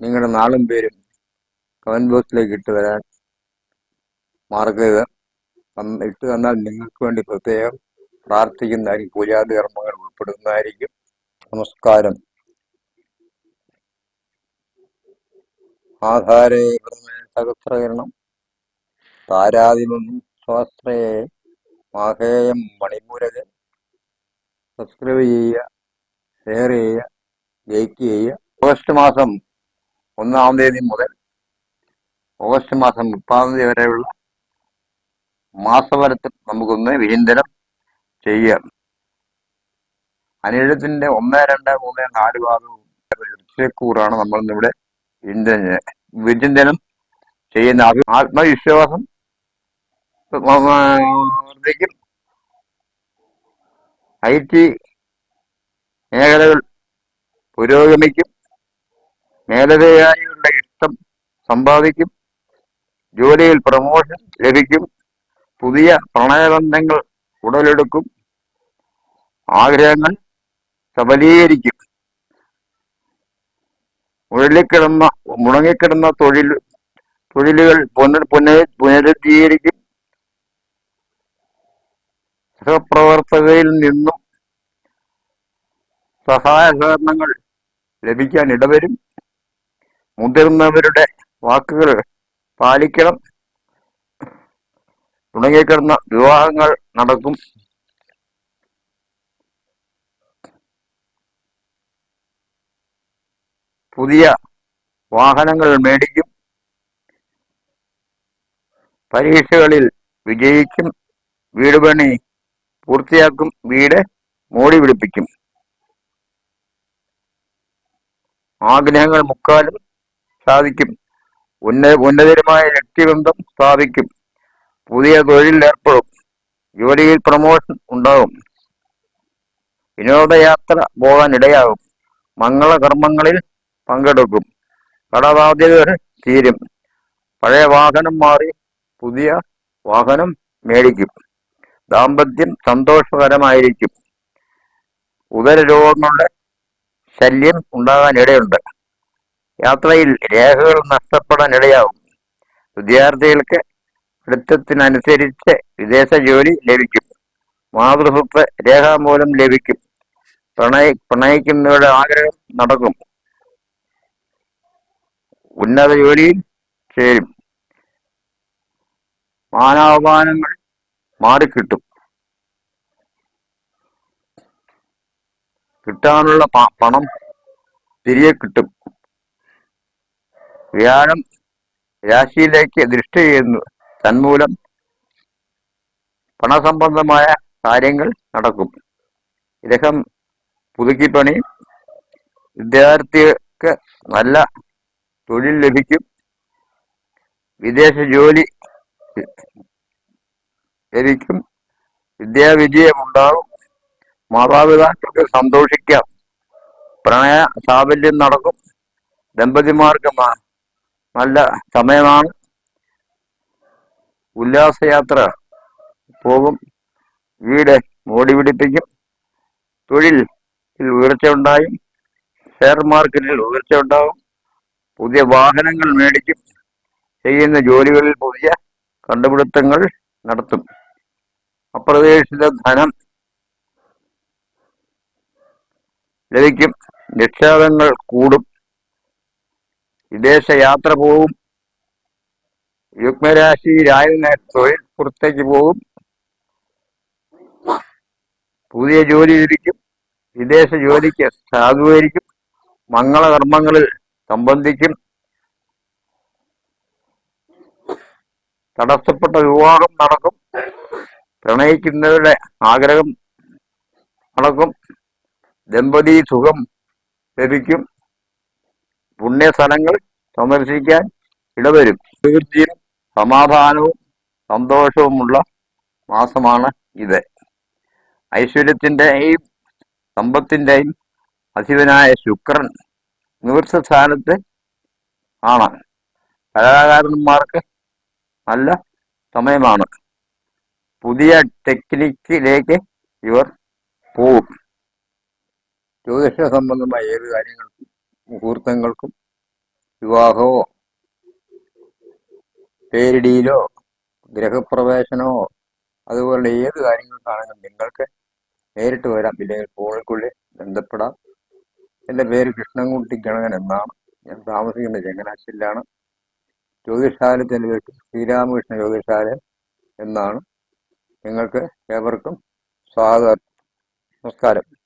നിങ്ങളുടെ നാളും പേരും കമന്റ് ബോക്സിലേക്ക് ഇട്ട് തരാൻ മറക്കരുത് ഇട്ട് തന്നാൽ നിങ്ങൾക്ക് വേണ്ടി പ്രത്യേകം പ്രാർത്ഥിക്കുന്നതായിരിക്കും. പൂജാതി കർമ്മങ്ങൾ ഉൾപ്പെടുന്നതായിരിക്കും. നമസ്കാരം. ആധാരേ സഹസ്രകരണം. താരാതിമം സ്വാശ്രയെ മാഹേയം മണിമൂരകൻ സബ്സ്ക്രൈബ് ചെയ്യുക ഷെയർ ചെയ്യുക ലൈക്ക് ചെയ്യുക. ഓഗസ്റ്റ് മാസം ഒന്നാം തീയതി മുതൽ ഓഗസ്റ്റ് മാസം മുപ്പതാം തീയതി വരെയുള്ള മാസവരത്തിൽ നമുക്കൊന്ന് വിചിന്തനം ചെയ്യാം. അനിഴത്തിന്റെ ഒന്ന് രണ്ട് മൂന്ന് നാല് ഭാഗവും നമ്മൾ ഇവിടെ വിചിന്തന വിചിന്തനം ചെയ്യുന്ന ആത്മവിശ്വാസം ഐ ടി മേഖലകൾ പുരോഗമിക്കും. മേലധികാരികളുടെ ഇഷ്ടം സമ്പാദിക്കും ജോലിയിൽ പ്രമോഷൻ ലഭിക്കും പുതിയ പ്രണയബന്ധങ്ങൾ ഉടലെടുക്കും ആഗ്രഹങ്ങൾ സബലീകരിക്കും. മുഴലിക്കിടന്ന മുടങ്ങിക്കിടന്ന തൊഴിൽ തൊഴിലുകൾ പുനർ പുനർ പുനരുദ്ധീകരിക്കും. സഹപ്രവർത്തകയിൽ നിന്നും സഹായ സഹകരണങ്ങൾ ലഭിക്കാൻ ഇടവരും. മുതിർന്നവരുടെ വാക്കുകൾ പാലിക്കണം. തുടങ്ങിക്കിടന്ന വിവാഹങ്ങൾ നടക്കും. പുതിയ വാഹനങ്ങൾ മേടിക്കും. പരീക്ഷകളിൽ വിജയിക്കും. വീട് പണി പൂർത്തിയാക്കും. വീട് മോടി പിടിപ്പിക്കും. ആഗ്രഹങ്ങൾ മുക്കാലും സാധിക്കും. ഉന്ന ഉന്നതരമായ വ്യക്തിബന്ധം സ്ഥാപിക്കും. പുതിയ തൊഴിൽ ഏർപ്പെടും ജോലിയിൽ പ്രമോഷൻ ഉണ്ടാകും. വിനോദയാത്ര പോകാൻ ഇടയാകും മംഗളകർമ്മങ്ങളിൽ പങ്കെടുക്കും. കടബാധ്യതകൾ തീരും. പഴയ വാഹനം മാറി പുതിയ വാഹനം മേടിക്കും. ദാമ്പത്യം സന്തോഷകരമായിരിക്കും. ഉദരരോഗങ്ങളുടെ ശല്യം ഉണ്ടാകാൻ ഇടയുണ്ട് യാത്രയിൽ രേഖകൾ നഷ്ടപ്പെടാൻ ഇടയാവും വിദ്യാർത്ഥികൾക്ക് വൃത്തത്തിനനുസരിച്ച് വിദേശ ജോലി ലഭിക്കും. മാതൃസ്വത്ത് രേഖാമൂലം ലഭിക്കും. പ്രണയ പ്രണയിക്കുന്നവരുടെ ആഗ്രഹം നടക്കും. ഉന്നത ജോലിയിൽ ചേരും. മാനാപമാനങ്ങൾ മാറിക്കിട്ടും. കിട്ടാനുള്ള പണം തിരികെ കിട്ടും. വ്യാഴം രാശിയിലേക്ക് ദൃഷ്ടി ചെയ്യുന്നു. തന്മൂലം പണസംബന്ധമായ കാര്യങ്ങൾ നടക്കും. ഗ്രഹം പുതുക്കിപ്പണി. വിദ്യാർത്ഥിക്ക് നല്ല തൊഴിൽ ലഭിക്കും. വിദേശ ജോലി ലഭിക്കും. വിദ്യാവിജയം ഉണ്ടാകും മാതാപിതാക്കൾക്ക് സന്തോഷിക്കാം. പ്രണയ സാഫല്യം നടക്കും. ദമ്പതിമാർക്ക് നല്ല സമയമാണ്. ഉല്ലാസയാത്ര പോകും. വീട് മോടി പിടിപ്പിക്കും. തൊഴിൽ ഉയർച്ച ഉണ്ടായും ഷെയർ മാർക്കറ്റിൽ ഉയർച്ച ഉണ്ടാവും പുതിയ വാഹനങ്ങൾ മേടിക്കും. ചെയ്യുന്ന ജോലികളിൽ പുതിയ കണ്ടുപിടുത്തങ്ങൾ നടത്തും. അപ്രതീക്ഷിത ധനം ലഭിക്കും. നിക്ഷേപങ്ങൾ കൂടും. വിദേശ യാത്ര പോകും യുഗ്മരാശിയിലായതിനാൽ തൊഴിൽ പുറത്തേക്ക് പോകും പുതിയ ജോലി ലഭിക്കും. വിദേശ ജോലിക്ക് സാധൂകരിക്കും. മംഗളകർമ്മങ്ങളിൽ സംബന്ധിക്കും. തടസ്സപ്പെട്ട വിവാഹം നടക്കും. പ്രണയിക്കുന്നവരുടെ ആഗ്രഹം നടക്കും. ദമ്പതി സുഖം ലഭിക്കും. പുണ്യസ്ഥലങ്ങൾ സന്ദർശിക്കാൻ ഇടവരും. തീർച്ചയായും. സമാധാനവും സന്തോഷവുമുള്ള മാസമാണ് ഇത്. ഐശ്വര്യത്തിന്റെയും സമ്പത്തിന്റെയും അധിപനായ ശുക്രൻ നിവൃത്ത സ്ഥാനത്ത് ആണ്. കലാകാരന്മാർക്ക് നല്ല സമയമാണ്. പുതിയ ടെക്നിക്കിലേക്ക് ഇവർ പോവും. ജ്യോതിഷ സംബന്ധമായ ഏത് കാര്യങ്ങൾക്കും മുഹൂർത്തങ്ങൾക്കും വിവാഹമോ? പേരിടിയിലോ? ഗ്രഹപ്രവേശനമോ? അതുപോലെ ഏത് കാര്യങ്ങൾക്കാണെങ്കിലും നിങ്ങൾക്ക് നേരിട്ട് വരാം. ഇല്ലെങ്കിൽ ഫോണിൽക്കുള്ളിൽ ബന്ധപ്പെടാം. എന്റെ പേര് കൃഷ്ണൻകുട്ടി ഗണകൻ എന്നാണ്. ഞാൻ താമസിക്കുന്നത് ചങ്ങനാശ്ശേരിയിലാണ്. ജ്യോതിശാലത്തിന്റെ പേര് ശ്രീരാമകൃഷ്ണ ജ്യോതിഷാലയം എന്നാണ്. നിങ്ങൾക്ക് ഏവർക്കും സ്വാഗതം. നമസ്കാരം.